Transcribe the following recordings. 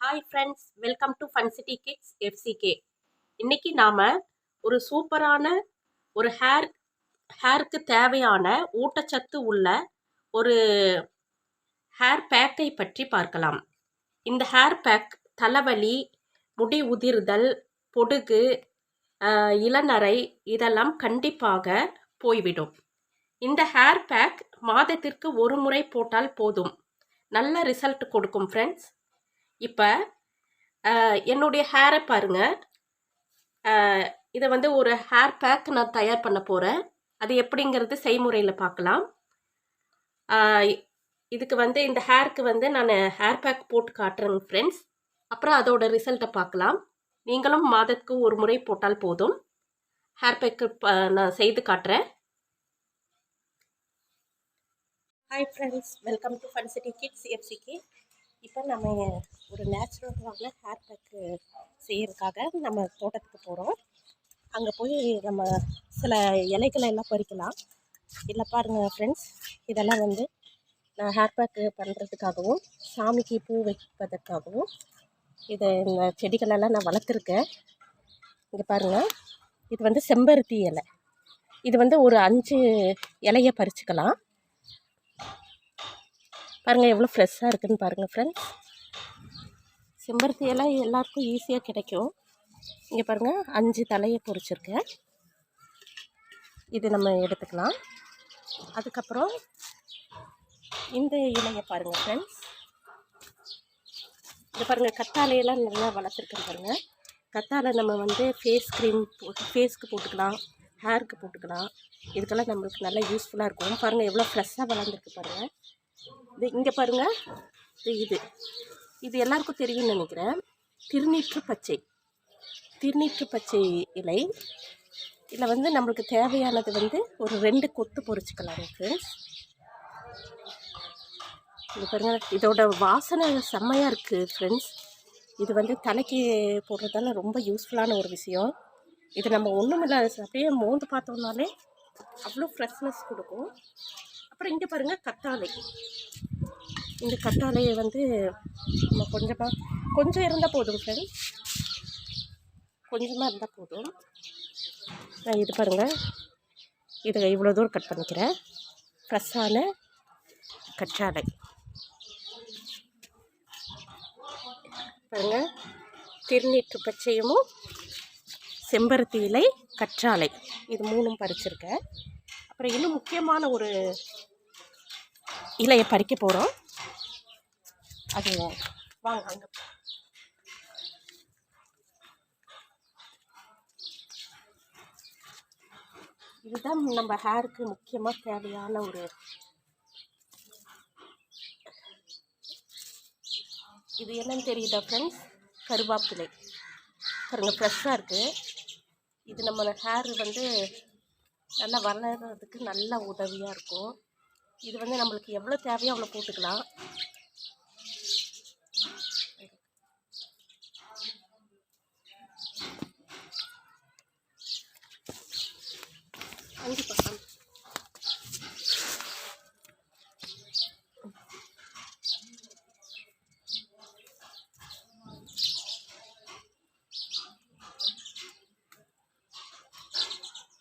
Hi friends welcome to fun city kids FCK இன்னைக்கு நாம் ஒரு சூப்பரான ஒரு ஹேர் ஹேருக்கு தேவையான ஊட்டச்சத்து உள்ள ஒரு ஹேர் பேக்கை பற்றி பார்க்கலாம். இந்த ஹேர் பேக் தலைவலி முடி உதிர்தல் பொடுகு இளநரை இதெல்லாம் கண்டிப்பாக போய்விடும். இந்த ஹேர் பேக் மாதத்திற்கு ஒரு முறை போட்டால் போதும். நல்ல ரிசல்ட் கொடுக்கும் ஃப்ரெண்ட்ஸ் இப்போ என்னுடைய ஹேரை பாருங்கள் இதை வந்து ஒரு ஹேர் பேக் நான் தயார் பண்ண போகிறேன் அது எப்படிங்கிறது செய்முறையில் பார்க்கலாம் இதுக்கு வந்து இந்த ஹேருக்கு வந்து நான் ஹேர் பேக் போட்டு காட்டுறேங்க ஃப்ரெண்ட்ஸ் அப்புறம் அதோட ரிசல்ட்டை பார்க்கலாம் நீங்களும் மாதத்துக்கு ஒரு முறை போட்டால் போதும். ஹேர் பேக்கு நான் செய்து காட்டுறேன். Hi friends welcome to fun city kids எஃப்சிக்கு இப்போ நம்ம ஒரு நேச்சுரலான ஹேர் பேக்கு செய்கிறதுக்காக நம்ம தோட்டத்துக்கு போகிறோம் அங்கே போய் நம்ம சில இலைகளை எல்லாம் பறிக்கலாம். இல்லை பாருங்கள் ஃப்ரெண்ட்ஸ் இதெல்லாம் வந்து நான் ஹேர் பேக்கு பண்ணுறதுக்காகவும் சாமிக்கு பூ வைப்பதற்காகவும் இதை இந்த செடிகளெல்லாம் நான் வளர்த்துருக்கேன். இங்கே பாருங்கள் இது வந்து செம்பருத்தி இலை. இது வந்து ஒரு அஞ்சு இலையை பறிச்சுக்கலாம். பாருங்கள் எவ்வளோ ஃப்ரெஷ்ஷாக இருக்குதுன்னு பாருங்கள் ஃப்ரெண்ட்ஸ் செம்பருத்தி எல்லாம் எல்லாருக்கும் ஈஸியாக கிடைக்கும். இங்கே பாருங்கள் அஞ்சு தலையை பொறிச்சிருக்கேன் இது நம்ம எடுத்துக்கலாம். அதுக்கப்புறம் இந்த இலையை பாருங்கள் ஃப்ரெண்ட்ஸ் இது பாருங்கள் கத்தாழையெல்லாம் நல்லா வளர்த்துருக்கேன் பாருங்கள் கத்தாழை நம்ம வந்து ஃபேஸ் க்ரீம் போட்டு ஃபேஸ்க்கு போட்டுக்கலாம் ஹேருக்கு போட்டுக்கலாம். இதுக்கெல்லாம் நம்மளுக்கு நல்லா யூஸ்ஃபுல்லாக இருக்கும். பாருங்கள் எவ்வளோ ஃப்ரெஷ்ஷாக வளர்ந்துருக்கு பாருங்கள் இது இங்கே பாருங்கள் இது இது. இது எல்லாருக்கும் தெரியும்னு நினைக்கிறேன். திருநீற்று பச்சை. திருநீற்று பச்சை இலை. இதில் வந்து நம்மளுக்கு தேவையானது வந்து ஒரு ரெண்டு கொத்து பொறிச்சிக்கலாம் ஃப்ரெண்ட்ஸ் இது பாருங்கள் இதோட வாசனை செம்மையாக இருக்குது ஃப்ரெண்ட்ஸ் இது வந்து தலைக்கு போடுறதால ரொம்ப யூஸ்ஃபுல்லான ஒரு விஷயம். இது நம்ம ஒன்றும் இல்லை அப்படியே மோந்து பார்த்தோம்னாலே அவ்வளோ ஃப்ரெஷ்னஸ் கொடுக்கும். அப்புறம் இங்கே பாருங்கள் கத்தாழை. இந்த கத்தாழையை வந்து நம்ம கொஞ்சமாக கொஞ்சம் இருந்தால் போதும் சார் கொஞ்சமாக இருந்தால் போதும். நான் இது பாருங்கள் இதை இவ்வளோ தூரம் கட் பண்ணிக்கிறேன். ஃப்ரெஷ்ஷான கற்றாழை. பாருங்கள் திருநீற்று பச்சையும் செம்பருத்தி இலை கற்றாழை. இது மூணும் பறிச்சிருக்கேன். அப்புறம் இன்னும் முக்கியமான ஒரு இலையை பறிக்க போகிறோம் அது வாங்க அங்கே இதுதான் நம்ம ஹேருக்கு முக்கியமாக தேவையான ஒரு இது என்னன்னு தெரியுதா ஃப்ரெண்ட்ஸ் கருவாப்பிலை. பாருங்கள் ஃப்ரெஷ்ஷாக இருக்குது இது நம்ம ஹேர் வந்து நல்லா வளர்கிறதுக்கு நல்லா உதவியாக இருக்கும். இது வந்து நம்மளுக்கு எவ்வளோ தேவையோ அவ்வளோ போட்டுக்கலாம். கண்டிப்பாக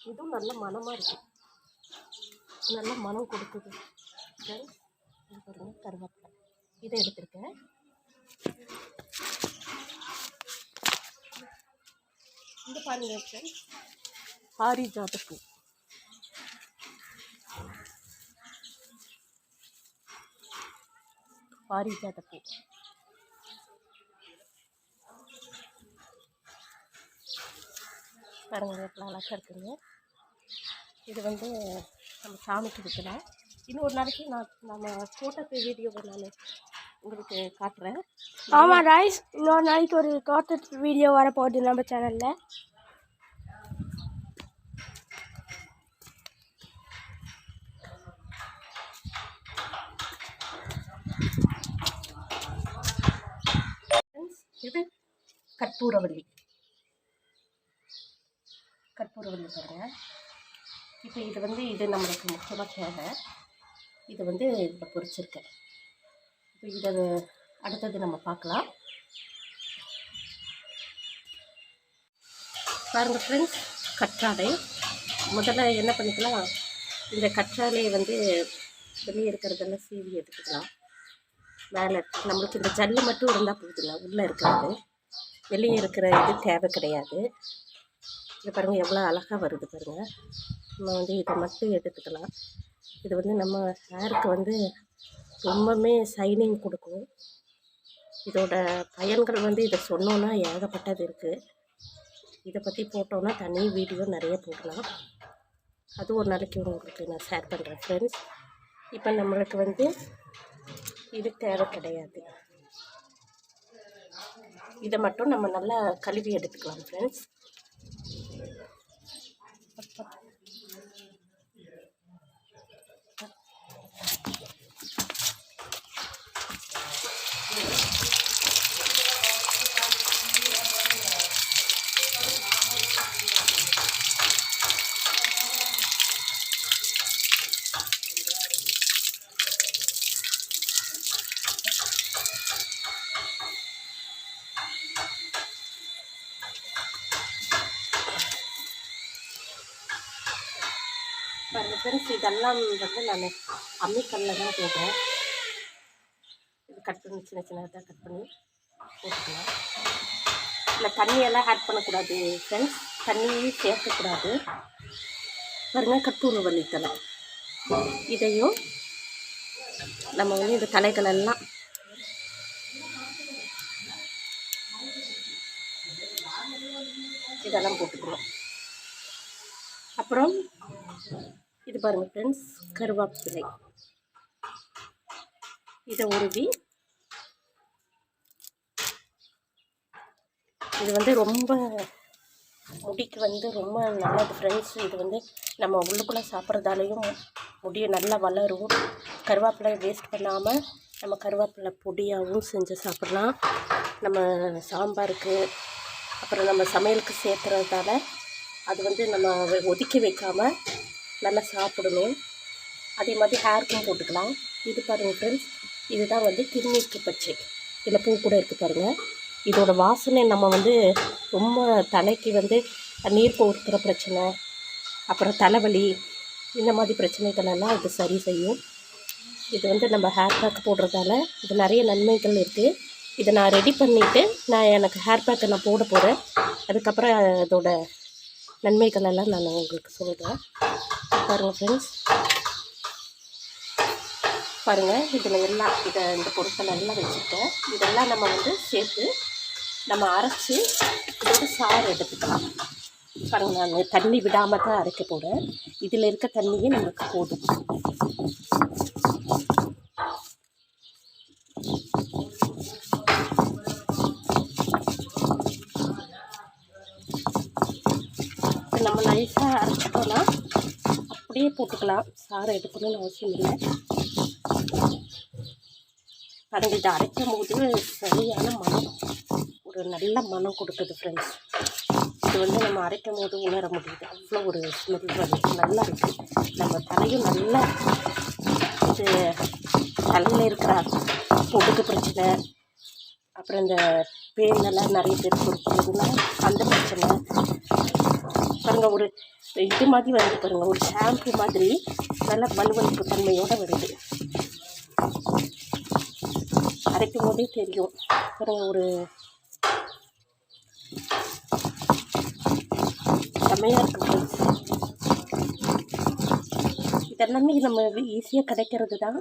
இதுவும் நல்ல மனமாக இருக்குது நல்ல மனம் கொடுக்குது. ஃப்ரெண்ட்ஸ் கருவேப்பிலை. இதை எடுத்திருக்கேன். இந்த பாருங்க ஃப்ரெண்ட்ஸ் பாரிஜாத பூ பாரிஜாத பூ பாருங்க எவ்வளோ அழகாக இருக்குங்க இது வந்து நம்ம சாமிக்கு வைக்கலாம் இன்னும் ஒரு நாளைக்கு நான் நம்ம ஃபோட்டோக்கு வீடியோவை நான் உங்களுக்கு காட்டுறேன். ஆமாம் ராய்ஸ் இன்னொரு நாளைக்கு ஒரு கார்ட்டூன் வீடியோ வரப்போகுது நம்ம சேனலில் இது கற்பூரவள்ளி. கற்பூரவள்ளி பாருங்க. இப்போ இது வந்து இது நம்மளுக்கு முக்கியமாக தேவை. இது வந்து இதில் பொறிச்சிருக்கேன். இப்போ இதை அடுத்தது நம்ம பார்க்கலாம். பாருங்கள் ஃப்ரெண்ட்ஸ் கற்றாழை. முதல்ல என்ன பண்ணிக்கலாம்? இந்த கற்றாழையை வந்து வெளியே இருக்கிறதெல்லாம் சீவி எடுத்துக்கலாம். மேலே நம்மளுக்கு இந்த ஜல்லு மட்டும் இருந்தால் போதுங்க உள்ளே இருக்கிறது. வெளியே இருக்கிற இது தேவை கிடையாது. இது பாருங்கள் எவ்வளோ அழகாக வருது பாருங்கள் நம்ம வந்து இதை மட்டும் எடுத்துக்கலாம். இது வந்து நம்ம ஹேருக்கு வந்து ரொம்பவுமே ஷைனிங் கொடுக்கும். இதோட பயன்கள் வந்து இதை சொன்னோன்னா ஏகப்பட்டது இருக்குது இதை பற்றி போட்டோன்னா தனி வீடியோ நிறைய போடலாம். அது ஒரு நாளைக்கு உங்களுக்கு நான் ஷேர் பண்ணுறேன் ஃப்ரெண்ட்ஸ் இப்போ நம்மளுக்கு வந்து இது தேவை கிடையாது. இதை மட்டும் நம்ம நல்லா கழுவி எடுத்துக்கலாம் ஃப்ரெண்ட்ஸ் பாருங்க ஃப்ரெண்ட்ஸ் இதெல்லாம் வந்து நான் அம்மிக்கல்லில் தான் போடுறேன். இது கட் பண்ணி சின்ன சின்னதாக கட் பண்ணி போட்டுக்கலாம். இல்லை தண்ணியெல்லாம் ஆட் பண்ணக்கூடாது ஃப்ரெண்ட்ஸ் தண்ணியும் சேர்க்கக்கூடாது. பாருங்க கற்பூரவள்ளி தலை இதையும் நம்ம வந்து இந்த தலைகளெல்லாம் இதெல்லாம் போட்டுக்கணும் அப்புறம் இது பாருங்கள் ஃப்ரெண்ட்ஸ் கருவேப்பிலை. இதை உருவி இது வந்து ரொம்ப முடிக்கு வந்து ரொம்ப நல்லது ஃப்ரெண்ட்ஸ் இது வந்து நம்ம உள்ளுக்குள்ளே சாப்பிட்றதாலையும் முடியை நல்லா வளரும். கருவேப்பிலை வேஸ்ட் பண்ணாமல் நம்ம கருவேப்பிலை பொடியாகவும் செஞ்சு சாப்பிட்லாம். நம்ம சாம்பாருக்கு அப்புறம் நம்ம சமையலுக்கு சேர்த்துறதால அது வந்து நம்ம ஒதுக்கி வைக்காமல் நல்லா சாப்பிடணும். அதே மாதிரி ஹேர்க்கும் போட்டுக்கலாம். இது பாருங்கள் ஃப்ரெண்ட்ஸ் இதுதான் வந்து கிருமிக்கு பச்சை. இதில் பூ கூட இருக்குது பாருங்கள் இதோட வாசனை நம்ம வந்து ரொம்ப தலைக்கு வந்து நீர் கோர்க்கிற பிரச்சனை அப்புறம் தலைவலி இந்த மாதிரி பிரச்சனைகளெல்லாம் இது சரி செய்யும். இது வந்து நம்ம ஹேர் பேக் போடுறதால இது நிறைய நன்மைகள் இருக்குது இதை நான் ரெடி பண்ணிவிட்டு நான் எனக்கு ஹேர் பேக்கை நான் போட போகிறேன் அதுக்கப்புறம் அதோட நன்மைகள் எல்லாம் நான் உங்களுக்கு சொல்கிறேன் பாருங்கள் ஃப்ரெண்ட்ஸ் பாருங்கள் இதில் எல்லாம் இதை இந்த பொருட்கள் எல்லாம் வச்சுருக்கேன் இதெல்லாம் நம்ம வந்து சேர்த்து நம்ம அரைச்சி இதோட சாறு எடுத்துக்கலாம். பாருங்கள் நான் தண்ணி விடாமல் தான் அரைக்க போகிறேன் இதில் இருக்க தண்ணியே நமக்கு போதும். இப்போ நம்ம நைஸாக அரைச்சிட்டோன்னா அப்படியே போட்டுக்கலாம். சாறு எடுக்கணும்னு அவசியம் இல்லை. பாருங்க இதை அரைக்கும் போது சரியான மனம் ஒரு நல்ல மனம் கொடுக்குது ஃப்ரெண்ட்ஸ் இது வந்து நம்ம அரைக்கும் போது உணர முடியுது. அவ்வளோ ஒரு ஸ்மெல் வந்து நல்லா இருக்குது நம்ம தலையும் நல்லா இது தலையில் இருக்கிற பொடுக்கு பிரச்சனை அப்புறம் இந்த பேனெல்லாம் நிறைய பேர் கொடுக்குறதுனா அந்த பிரச்சனை பாருங்கள் ஒரு இது மாதிரி வருது பாருங்கள் ஒரு ஷாம்பு மாதிரி நல்ல வலுவலுப்பு தன்மையோடு வருது. அரைக்கும் போதே தெரியும். பாருங்கள் ஒரு செம்மையாக இருக்குது இதெல்லாமே நம்ம ஈஸியாக கிடைக்கிறது தான்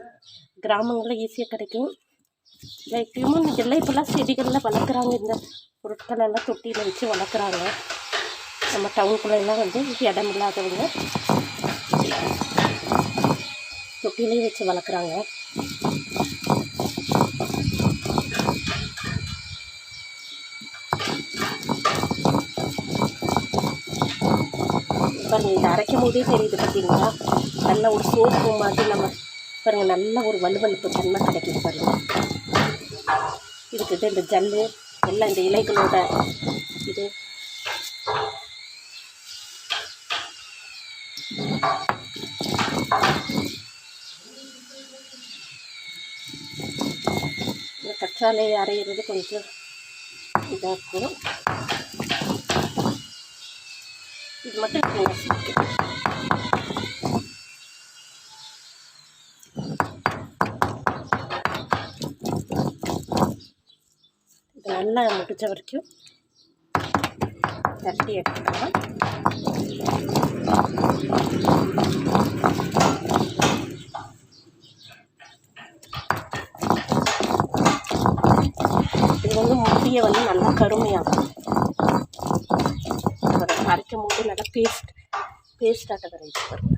கிராமங்களில் ஈஸியாக கிடைக்கும். இப்பயும் இதெல்லாம் இப்போல்லாம் செடிகளில் வளர்க்குறாங்க. இந்த பொருட்கள் எல்லாம் தொட்டியில் வச்சு வளர்க்குறாங்க. நம்ம டவுனுக்குள்ளெல்லாம் வந்து இடம் இல்லாதவங்க தொட்டிலையும் வச்சு வளர்க்குறாங்க. பாருங்க இந்த அரைக்கும் போதே தெரியுது பார்த்தீங்களா? நல்ல ஒரு சோப்பு மாதிரி நம்ம பாருங்க நல்ல ஒரு வலுவலுப்பு தன்மை கிடைக்குது பாருங்க. இதுக்கு இந்த ஜல்லு எல்லாம் இந்த இலைகளோட இது இந்த கற்றாழை அரைகிறது கொஞ்சம் இதாக இருக்கும் இது மட்டும் நீங்கள் இது நல்லா முடிஞ்ச வரைக்கும் தட்டி எடுத்துக்கலாம் இது பொடியை வந்து நல்லா கருமையாகும் அரைக்கும் போது நல்லா பேஸ்ட் பேஸ்ட் ஆட்ட கிடையாது பாருங்க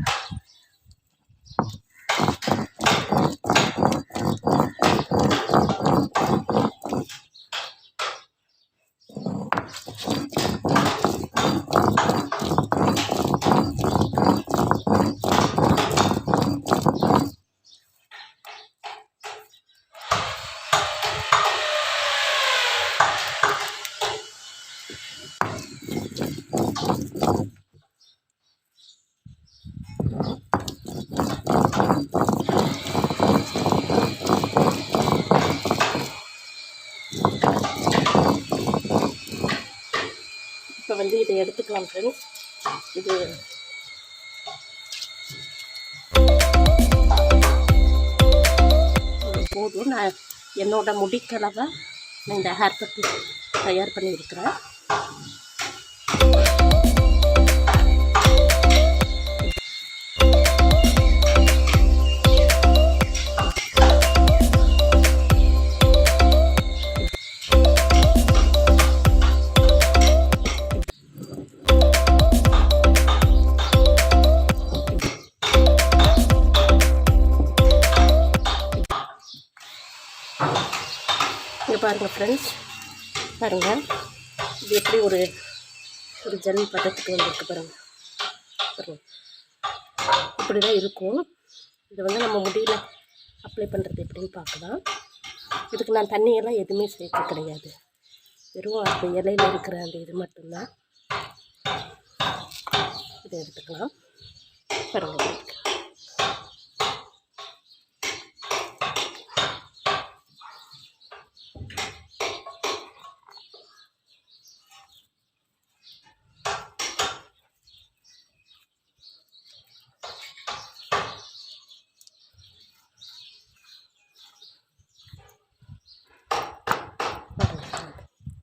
இப்போ வந்து வணக்கம் ஃப்ரெண்ட்ஸ் இது இது போதும். நான் என்னோட முடிக்கலவை நான் இந்த ஹேர் கட்டு தயார் பண்ணியிருக்கிறேன். ஃப்ரெண்ட்ஸ் பாருங்கள் இது எப்படி ஒரு ஒரு ஜன் பதத்துக்கு வந்துருக்கு பாருங்கள் பாருங்கள் இப்படி தான் இருக்கும். இது வந்து நம்ம முடியல அப்ளை பண்ணுறது எப்படின்னு பார்க்கலாம். இதுக்கு நான் தண்ணியெல்லாம் எதுவுமே சேர்க்க கிடையாது. வெறும் அந்த இலையில இருக்கிற அந்த இது மட்டும்தான். இதை எடுத்துக்கலாம். பாருங்கள்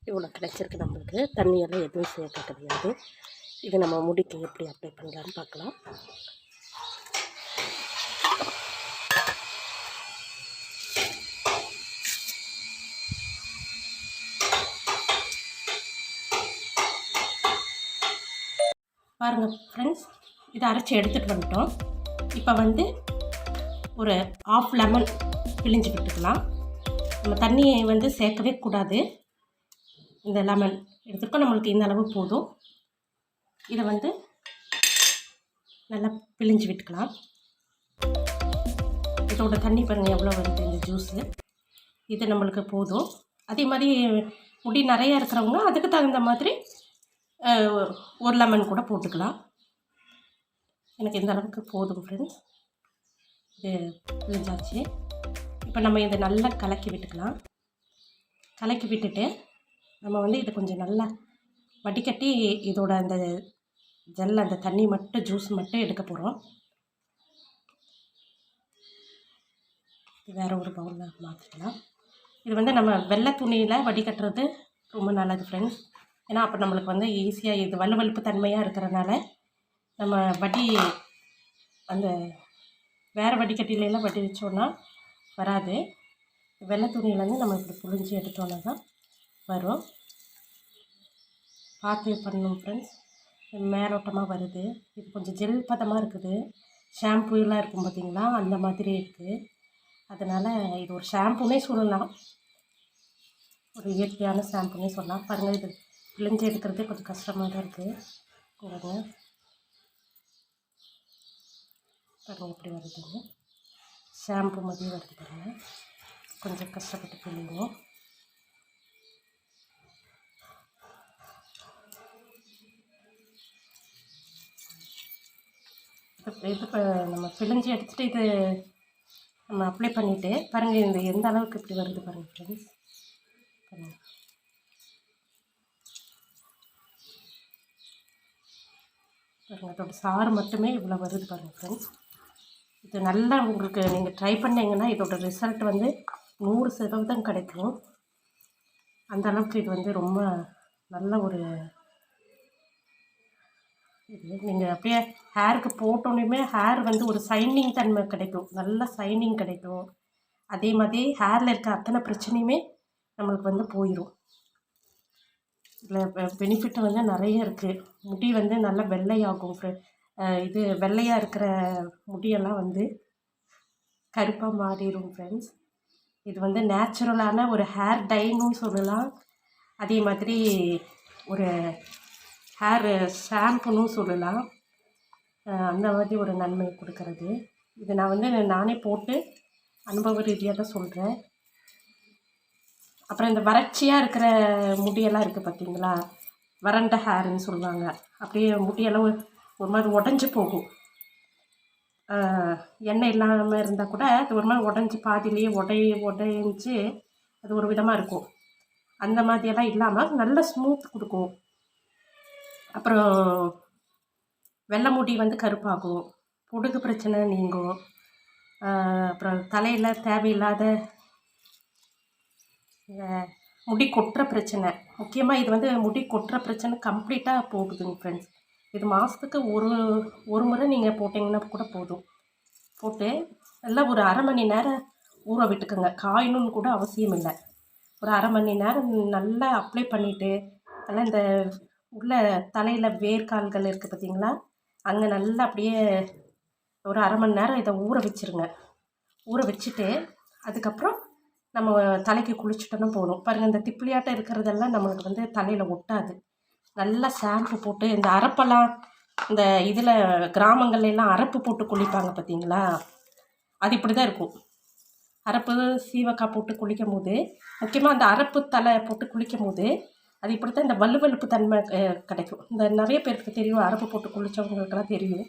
இவ்வளோ கிடச்சிருக்கு நம்மளுக்கு. தண்ணியெல்லாம் எதுவும் சேர்க்க கிடையாது. இது நம்ம முடிக்கு எப்படி அப்ளை பண்ணலான்னு பார்க்கலாம். பாருங்கள் ஃப்ரெண்ட்ஸ் இதை அரைச்சி எடுத்துகிட்டு வந்துட்டோம். இப்போ வந்து ஒரு ஆஃப் லெமன் பிழிஞ்சு விட்டுக்கலாம். நம்ம தண்ணியை வந்து சேர்க்கவே கூடாது. இந்த லெமன் எடுத்துருக்கோம். நம்மளுக்கு இந்த அளவு போதும். இதை வந்து நல்லா பிழிஞ்சு விட்டுக்கலாம். இதோட தண்ணி பாருங்கள் எவ்வளோ வருது இந்த ஜூஸு இது நம்மளுக்கு போதும். அதே மாதிரி முடி நிறையா இருக்கிறவங்க அதுக்கு தகுந்த மாதிரி ஒரு லெமன் கூட போட்டுக்கலாம். எனக்கு இந்த அளவுக்கு போதும் ஃப்ரெண்ட்ஸ் இது பிழிஞ்சாச்சு. இப்போ நம்ம இதை நல்லா கலக்கி விட்டுக்கலாம். கலக்கி விட்டுட்டு நம்ம வந்து இதை கொஞ்சம் நல்லா வடிகட்டி இதோட அந்த ஜெல் அந்த தண்ணி மட்டும் ஜூஸ் மட்டும் எடுக்க போகிறோம் வேறு ஒரு பவுலில் மாற்றிக்கலாம் இது வந்து நம்ம வெள்ளை துணியில் வடிகட்டுறது ரொம்ப நல்லது ஃப்ரெண்ட்ஸ் ஏன்னா அப்போ நம்மளுக்கு வந்து ஈஸியாக இது வலுவலுப்பு தன்மையாக இருக்கிறனால நம்ம வடி அந்த வேறு வடிகட்டிலெல்லாம் வடி வச்சோன்னா வராது. வெள்ளை துணியிலேருந்து நம்ம இப்படி புழிஞ்சு எடுத்தோன்னா தான் வரும். பார்த்து பண்ணணும் ஃப்ரெண்ட்ஸ் மேலோட்டமாக வருது. இது கொஞ்சம் ஜெல் பதமாக இருக்குது. ஷாம்பு எல்லாம் இருக்கும் பார்த்தீங்களா அந்த மாதிரி இருக்குது அதனால் இது ஒரு ஷாம்புனே சொல்லலாம். ஒரு இயற்கையான ஷாம்புனே சொல்லலாம். பாருங்கள் இது பிழிஞ்சு எடுக்கிறதே கொஞ்சம் கஷ்டமாக தான் இருக்குது பாருங்க. பாருங்கள் எப்படி வருதுங்க ஷாம்பு மாதிரி வருது பாருங்கள் கொஞ்சம் கஷ்டப்பட்டு பிழிவோம் இது இப்போ நம்ம பிழிஞ்சு எடுத்துகிட்டு இது நம்ம அப்ளை பண்ணிவிட்டு பாருங்கள் இந்த எந்த அளவுக்கு இப்படி வருது பாருங்கள் ஃப்ரெண்ட்ஸ் பாருங்கள் பாருங்க அதோட சாறு மட்டுமே இவ்வளோ வருது பாருங்கள் ஃப்ரெண்ட்ஸ் இது நல்லா உங்களுக்கு நீங்கள் ட்ரை பண்ணீங்கன்னா இதோட ரிசல்ட் வந்து நூறு சதவீதம் கிடைக்கும். அந்த அளவுக்கு இது வந்து ரொம்ப நல்ல ஒரு நீங்கள் அப்படியே ஹேருக்கு போட்டோன்னே ஹேர் வந்து ஒரு சைனிங் தன்மை கிடைக்கும். நல்ல சைனிங் கிடைக்கும். அதே மாதிரி ஹேரில் இருக்க அத்தனை பிரச்சனையுமே நம்மளுக்கு வந்து போயிடும் இதில் பெனிஃபிட் வந்து நிறைய இருக்குது முடி வந்து நல்லா வெள்ளையாகும். இது வெள்ளையாக இருக்கிற முடியெல்லாம் வந்து கருப்பாக மாறிடும் ஃப்ரெண்ட்ஸ் இது வந்து நேச்சுரலான ஒரு ஹேர் டைனும் சொல்லலாம். அதே மாதிரி ஒரு ஹேர் ஷாம்புன்னு சொல்லலாம். அந்த மாதிரி ஒரு நன்மை கொடுக்கறது. இதை நான் வந்து நானே போட்டு அனுபவ ரீதியாக தான் சொல்கிறேன் அப்புறம் இந்த வறட்சியாக இருக்கிற முடியெல்லாம் இருக்குது பார்த்தீங்களா வறண்ட ஹேர்னு சொல்லுவாங்க. அப்படியே முடியெல்லாம் ஒரு மாதிரி உடஞ்சி போகும். எண்ணெய் இல்லாமல் இருந்தால் கூட அது ஒரு மாதிரி உடஞ்சி பாதியிலேயே உடை உடைஞ்சு அது ஒரு விதமாக இருக்கும். அந்த மாதிரியெல்லாம் இல்லாமல் நல்ல ஸ்மூத் கொடுக்கும். அப்புறம் வெள்ளை முடி வந்து கருப்பாகும் பொடுகு பிரச்சனை நீங்கும் அப்புறம் தலையில் தேவையில்லாத முடி கொட்டுற பிரச்சனை. முக்கியமாக இது வந்து முடி கொட்டுற பிரச்சனை கம்ப்ளீட்டாக போகுதுங்க ஃப்ரெண்ட்ஸ் இது மாதத்துக்கு ஒரு ஒரு முறை நீங்கள் போட்டிங்கன்னா கூட போதும். போட்டு நல்லா ஒரு அரை மணி நேரம் ஊற விட்டுக்கோங்க. காயணும்னு கூட அவசியம் இல்லை. ஒரு அரை மணி நேரம் நல்லா அப்ளை பண்ணிவிட்டு நல்லா இந்த உள்ள தலையில் வேர்க்கால்கள் இருக்குது பார்த்தீங்களா அங்கே நல்லா அப்படியே ஒரு அரை மணி நேரம் இதை ஊற வச்சிருங்க. ஊற வச்சுட்டு அதுக்கப்புறம் நம்ம தலைக்கு குளிச்சுட்டோன்னா போகணும் பாருங்கள் இந்த திப்பிலியாட்டம் இருக்கிறதெல்லாம் நம்மளுக்கு வந்து தலையில் ஒட்டாது. நல்லா ஷாம்பு போட்டு இந்த அரப்பெல்லாம் இந்த இதில் கிராமங்கள்லாம் அரப்பு போட்டு குளிப்பாங்க பார்த்தீங்களா அது இப்படி தான் இருக்கும். அரப்பு சீவக்காய் போட்டு குளிக்கும் போது முக்கியமாக அந்த அரப்பு தலை போட்டு குளிக்கும் போது அது இப்படி தான் இந்த வலுவலுப்பு தன்மை கிடைக்கும். இந்த நிறைய பேருக்கு தெரியும் அரப்பு போட்டு குளித்தவங்களுக்கெல்லாம் தெரியும்.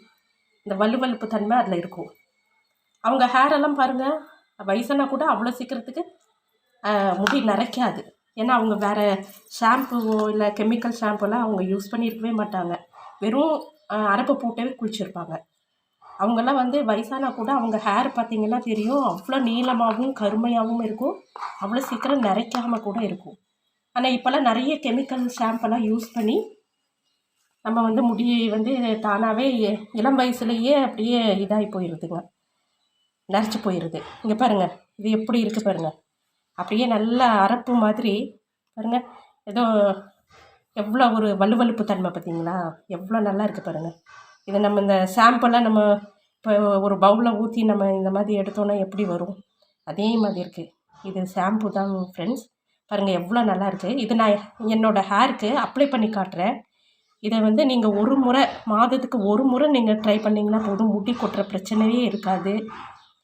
இந்த வலுவலுப்பு தன்மை அதில் இருக்கும். அவங்க ஹேரெல்லாம் பாருங்கள் வயசானா கூட அவ்வளோ சீக்கிரத்துக்கு முடி நரைக்காது. ஏன்னா அவங்க வேறு ஷாம்புவோ இல்லை கெமிக்கல் ஷாம்புலாம் அவங்க யூஸ் பண்ணியிருக்கவே மாட்டாங்க. வெறும் அரப்பு போட்டே குளிச்சிருப்பாங்க. அவங்கெல்லாம் வந்து வயசானா கூட அவங்க ஹேர் பார்த்திங்கன்னா தெரியும் அவ்வளோ நீளமாகவும் கருமையாகவும் இருக்கும். அவ்வளோ சீக்கிரம் நரைக்காமல் கூட இருக்கும். ஆனால் இப்போல்லாம் நிறைய கெமிக்கல் ஷாம்பெல்லாம் யூஸ் பண்ணி நம்ம வந்து முடியை வந்து தானாகவே இளம் வயசுலேயே அப்படியே இதாகி போயிடுதுங்க நரைச்சி போயிடுது இங்கே பாருங்கள் இது எப்படி இருக்குது பாருங்கள் அப்படியே நல்லா அரப்பு மாதிரி பாருங்கள் ஏதோ எவ்வளோ ஒரு வலுவலுப்பு தன்மை பார்த்தீங்களா? எவ்வளோ நல்லா இருக்குது பாருங்கள் இதை நம்ம இந்த ஷாம்பெல்லாம் நம்ம இப்போ ஒரு பவுலில் ஊற்றி நம்ம இந்த மாதிரி எடுத்தோன்னா எப்படி வரும்? அதே மாதிரி இருக்குது இது ஷாம்பு தான் ஃப்ரெண்ட்ஸ் பாருங்கள் எவ்வளோ நல்லாயிருக்கு இது நான் என்னோடய ஹேருக்கு அப்ளை பண்ணி காட்டுறேன். இதை வந்து நீங்கள் ஒரு முறை மாதத்துக்கு ஒரு முறை நீங்கள் ட்ரை பண்ணிங்கன்னா போதும். முடி கொட்டுற பிரச்சனையே இருக்காது.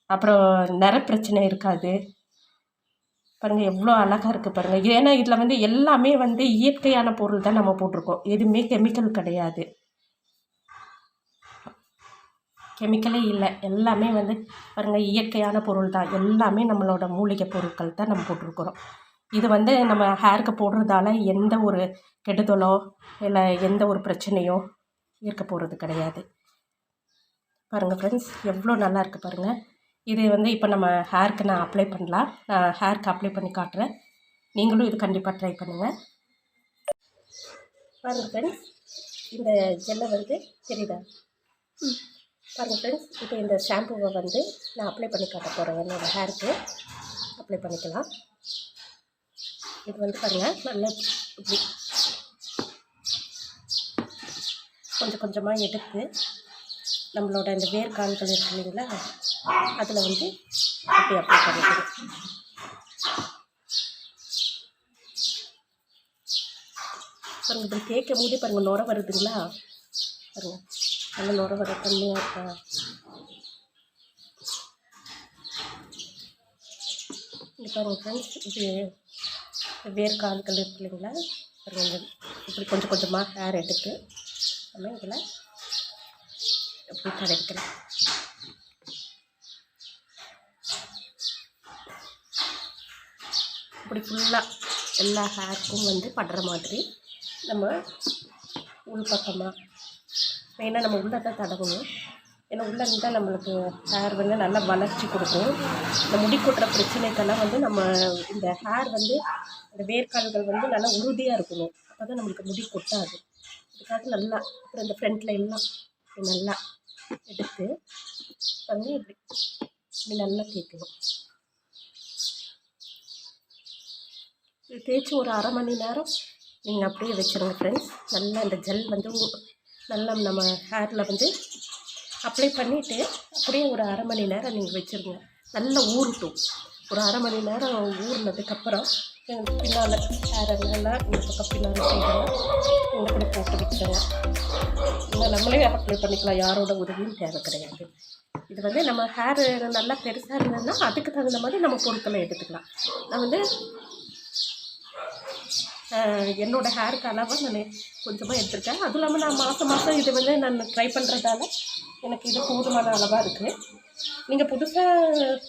அப்புறம் நிற பிரச்சனை இருக்காது. பாருங்கள் எவ்வளோ அழகாக இருக்குது பாருங்கள் ஏன்னா இதில் வந்து எல்லாமே வந்து இயற்கையான பொருள் தான் நம்ம போட்டிருக்கோம். எதுவுமே கெமிக்கல் கிடையாது. கெமிக்கலே இல்லை. எல்லாமே வந்து பாருங்கள் இயற்கையான பொருள் தான். எல்லாமே நம்மளோட மூலிகை பொருட்கள் தான் நம்ம போட்டிருக்கிறோம். இது வந்து நம்ம ஹேருக்கு போடுறதால எந்த ஒரு கெடுதலோ இல்லை எந்த ஒரு பிரச்சனையோ இருக்க போகிறது கிடையாது. பாருங்கள் ஃப்ரெண்ட்ஸ் எவ்வளோ நல்லா இருக்குது பாருங்கள் இது வந்து இப்போ நம்ம ஹேருக்கு நான் அப்ளை பண்ணலாம். நான் ஹேருக்கு அப்ளை பண்ணி காட்டுறேன். நீங்களும் இது கண்டிப்பாக ட்ரை பண்ணுங்கள் பாருங்கள் ஃப்ரெண்ட்ஸ் இந்த ஜெல்லை வந்து தெரியுதா? பாருங்கள் ஃப்ரெண்ட்ஸ் இப்போ இந்த ஷாம்புவை வந்து நான் அப்ளை பண்ணி காட்ட போகிறேன் என்னோடய ஹேருக்கு அப்ளை பண்ணிக்கலாம். இது வந்து பாருங்கள் நல்லா இப்படி கொஞ்சம் கொஞ்சமாக எடுத்து நம்மளோட இந்த வேர்க்கால்கள் இருக்கு இல்லைங்களா அதில் வந்து அப்படி அப்ளை பண்ணிக்கணும் பாருங்கள் இப்படி தேய்க்கும் போதே பாருங்கள் நுர வருதுங்களா? பாருங்கள் நல்ல நுர வர தண்ணியாக இருக்கா? இது பாருங்கள் ஃப்ரெண்ட்ஸ் இது வேர்க்கால்கள் இருக்கு இல்லைங்களா பாருங்கள் இப்படி கொஞ்சம் கொஞ்சமாக ஹேர் எடுத்து நம்ம இதில் இப்படி தடவிக்கலாம் இப்படி ஃபுல்லாக எல்லா ஹேருக்கும் வந்து படுற மாதிரி நம்ம உள் பக்கமாக மெயினாக நம்ம உள்ளே தான் தடவணும். ஏன்னா உள்ளே இருந்தால் நம்மளுக்கு ஹேர் வந்து நல்லா வளர்ச்சி கொடுக்கும். இந்த முடி கொட்டுற பிரச்சனைக்கெல்லாம் வந்து நம்ம இந்த ஹேர் வந்து இந்த வேர்க்கால்கள் வந்து நல்லா உறுதியாக இருக்கணும். அப்போ தான் நம்மளுக்கு முடி கொட்டாது. அதுக்காக நல்லா அப்புறம் இந்த ஃப்ரண்ட்டில் எல்லாம் நல்லா எடுத்து வந்து இப்படி இப்படி நல்லா தேய்க்கணும். இது தேய்ச்சி ஒரு அரை மணி நேரம் நீங்கள் அப்படியே வச்சுருங்க ஃப்ரெண்ட்ஸ் நல்லா இந்த ஜெல் வந்து நல்லா நம்ம ஹேரில் வந்து அப்ளை பண்ணிவிட்டு அப்படியே ஒரு அரை மணி நேரம் நீங்கள் வச்சுருங்க. நல்லா ஊறட்டும். ஒரு அரை மணி நேரம் ஊறினதுக்கப்புறம் பின்னால் ஹேரை நல்லா இந்த பக்கம் பின்னால் செய்யணும் இந்த கூட போட்டு வச்சுருங்க இல்லை நம்மளே அப்ளை பண்ணிக்கலாம். யாரோட உதவியும் தேவை கிடையாது. இது வந்து நம்ம ஹேர் நல்லா பெருசாக இருந்ததுன்னா அதுக்கு தகுந்த மாதிரி நம்ம பொருட்களை எடுத்துக்கலாம். நான் வந்து என்னோடய என்னோட ஹேருக்கு அளவாக நான் கொஞ்சமாக எடுத்திருக்கேன். அதுவும் இல்லாமல் நான் மாதம் மாதம் இது வந்து நான் ட்ரை பண்ணுறதால எனக்கு இது போதுமான அளவாக இருக்குது நீங்கள் புதுசாக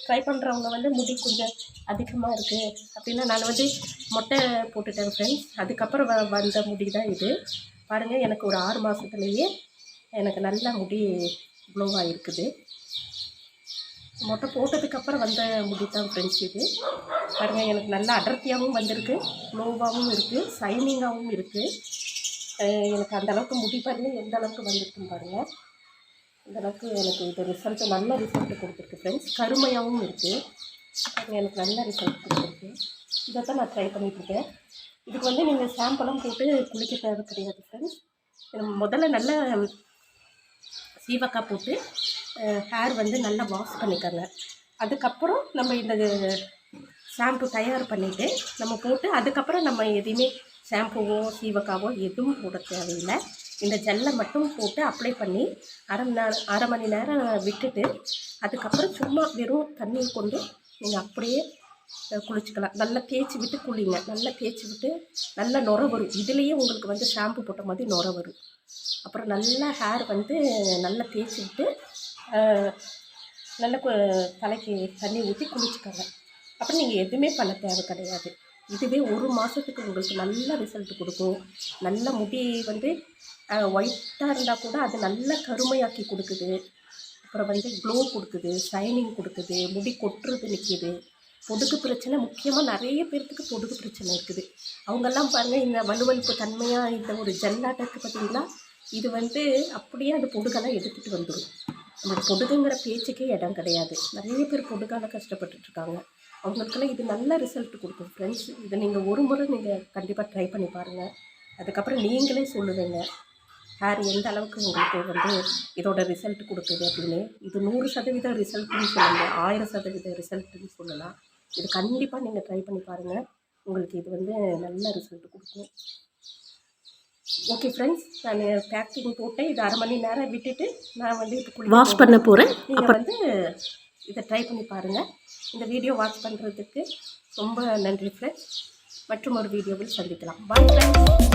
ட்ரை பண்ணுறவங்க வந்து முடி கொஞ்சம் அதிகமாக இருக்குது அப்படின்னா நான் வந்து மொட்டை போட்டுட்டேன் ஃப்ரெண்ட்ஸ் அதுக்கப்புறம் வ வந்த முடி தான் இது. பாருங்கள் எனக்கு ஒரு ஆறு மாதத்துலேயே எனக்கு நல்ல முடி க்ளோவாக இருக்குது மொட்டை போட்டதுக்கப்புறம் வந்த முடி தான் ஃப்ரெண்ட்ஸ் இது. பாருங்கள் எனக்கு நல்ல அடர்த்தியாகவும் வந்திருக்கு க்ளோவாகவும் இருக்குது சைனிங்காகவும் இருக்குது எனக்கு அந்தளவுக்கு முடி பாருங்கள் எந்த அளவுக்கு வந்திருக்குன்னு பாருங்கள் இந்த அளவுக்கு எனக்கு இது ரிசல்ட் நல்ல ரிசல்ட் கொடுத்துருக்கு ஃப்ரெண்ட்ஸ் கருமையாகவும் இருக்குது எனக்கு நல்ல ரிசல்ட் கொடுத்துருக்கு. இதை தான் நான் ட்ரை பண்ணிகிட்ருக்கேன் இதுக்கு வந்து நீங்கள் ஷாம்பெல்லாம் போட்டு குளிக்க தேவை கிடையாது ஃப்ரெண்ட்ஸ் முதல்ல நல்ல சீவக்காய் போட்டு ஹேர் வந்து நல்லா வாஷ் பண்ணிக்கோங்க. அதுக்கப்புறம் நம்ம இந்த ஷாம்பு தயார் பண்ணிவிட்டு நம்ம போட்டு அதுக்கப்புறம் நம்ம எதையுமே ஷாம்புவோ சீவக்காவோ எதுவும் போட தேவையில்லை. இந்த ஜெல்லை மட்டும் போட்டு அப்ளை பண்ணி அரை மணி நேரம் அரை மணி நேரம் விட்டுட்டு அதுக்கப்புறம் சும்மா வெறும் தண்ணியை கொண்டு நீங்கள் அப்படியே குளிச்சுக்கலாம். நல்லா தேய்ச்சி விட்டு குளிங்க. நல்லா தேய்ச்சி விட்டு நல்லா நுர வரும். இதுலேயே உங்களுக்கு வந்து ஷாம்பு போட்ட மாதிரி நுர வரும். அப்புறம் நல்லா ஹேர் வந்து நல்லா தேய்ச்சி விட்டு நல்லா தலைக்கு தண்ணி ஊற்றி குளிச்சுக்கோங்க. அப்புறம் நீங்கள் எதுவுமே பண்ண தேவை கிடையாது. இதுவே ஒரு மாதத்துக்கு உங்களுக்கு நல்ல ரிசல்ட் கொடுக்கும். நல்ல முடி வந்து ஒயிட்டாக இருந்தால் கூட அது நல்ல கருமையாக்கி கொடுக்குது. அப்புறம் வந்து க்ளோ கொடுக்குது ஷைனிங் கொடுக்குது முடி கொட்டுறது நிற்கிது பொடுகு பிரச்சனை முக்கியமாக நிறைய பேர்த்துக்கு பொடுகு பிரச்சனை இருக்குது. அவங்கெல்லாம் பாருங்கள் இந்த வலுவலுப்பு தன்மையாக இந்த ஒரு ஜல்லாட்டம் இருக்குது இது வந்து அப்படியே அந்த பொடுகெல்லாம் எடுத்துகிட்டு வந்துடும் நம்ம பொடுகுங்கிற பேச்சுக்கே இடம் கிடையாது. நிறைய பேர் பொடுகால கஷ்டப்பட்டுட்ருக்காங்க இருக்காங்க அவங்களுக்கெல்லாம் இது நல்ல ரிசல்ட் கொடுக்கும் ஃப்ரெண்ட்ஸ் இதை நீங்கள் ஒரு முறை நீங்கள் கண்டிப்பாக ட்ரை பண்ணி பாருங்கள் அதுக்கப்புறம் நீங்களே சொல்லுவீங்க ஹேர் எந்த அளவுக்கு உங்களுக்கு வந்து இதோட ரிசல்ட் கொடுக்குது அப்படின்னு. இது நூறு சதவீதம் ரிசல்ட்னு சொல்லலாம் ஆயிரம் சதவீத ரிசல்ட்னு சொல்லலாம். இது கண்டிப்பாக நீங்கள் ட்ரை பண்ணி பாருங்கள் உங்களுக்கு இது வந்து நல்ல ரிசல்ட் கொடுக்கும். ஓகே ஃப்ரெண்ட்ஸ் நான் பேக்கிங் போட்டேன். இது அரை மணி நேரம் விட்டுட்டு நான் வந்து இப்போ வாஷ் பண்ண போகிறேன் நீங்கள் வந்து இதை ட்ரை பண்ணி பாருங்கள் இந்த வீடியோ வாட்ச் பண்ணுறதுக்கு ரொம்ப நன்றி ஃப்ரெண்ட்ஸ் மற்றும் ஒரு வீடியோவில் சந்திக்கலாம். பாய் ஃப்ரெண்ட்ஸ்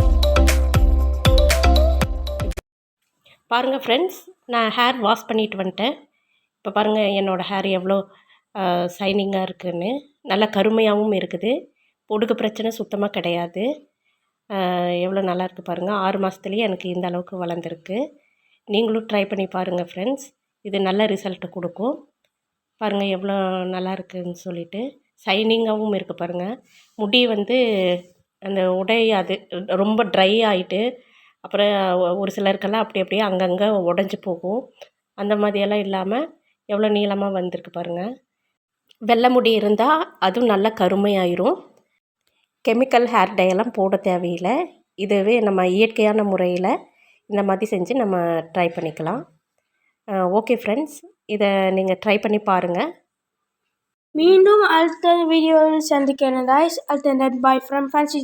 பாருங்கள் ஃப்ரெண்ட்ஸ் நான் ஹேர் வாஷ் பண்ணிட்டு வந்துட்டேன். இப்போ பாருங்கள் என்னோடய ஹேர் எவ்வளோ ஷைனிங்காக இருக்குதுன்னு நல்லா கருமையாகவும் இருக்குது. பொடுகு பிரச்சனை சுத்தமாக கிடையாது. எவ்வளோ நல்லா இருக்குது பாருங்கள் ஆறு மாதத்துலேயே எனக்கு இந்த அளவுக்கு வளர்ந்துருக்கு. நீங்களும் ட்ரை பண்ணி பாருங்கள் ஃப்ரெண்ட்ஸ் இது நல்ல ரிசல்ட்டு கொடுக்கும். பாருங்கள் எவ்வளோ நல்லா இருக்குதுன்னு சொல்லிட்டு. ஷைனிங்காகவும் இருக்குது பாருங்கள் முடி வந்து அந்த உடையாது ரொம்ப ட்ரை ஆகிட்டு அப்புறம் ஒரு சிலருக்கெல்லாம் அப்படி அப்படியே அங்கங்கே உடஞ்சி போகும். அந்த மாதிரியெல்லாம் இல்லாமல் எவ்வளோ நீளமாக வந்திருக்கு பாருங்கள் வெள்ளை முடி இருந்தால் அதுவும் நல்லா கருமையாயிரும். கெமிக்கல் ஹேர் டை எல்லாம் போட தேவையில்லை. இதுவே நம்ம இயற்கையான முறையில் இந்த மாதிரி செஞ்சு நம்ம ட்ரை பண்ணிக்கலாம். ஓகே ஃப்ரெண்ட்ஸ் இதை நீங்கள் ட்ரை பண்ணி பாருங்கள் மீண்டும் அடுத்த வீடியோவில் சந்திக்கிறேன் guys. அடுத்த பாய் ஃப்ரம் ஃபேன்சி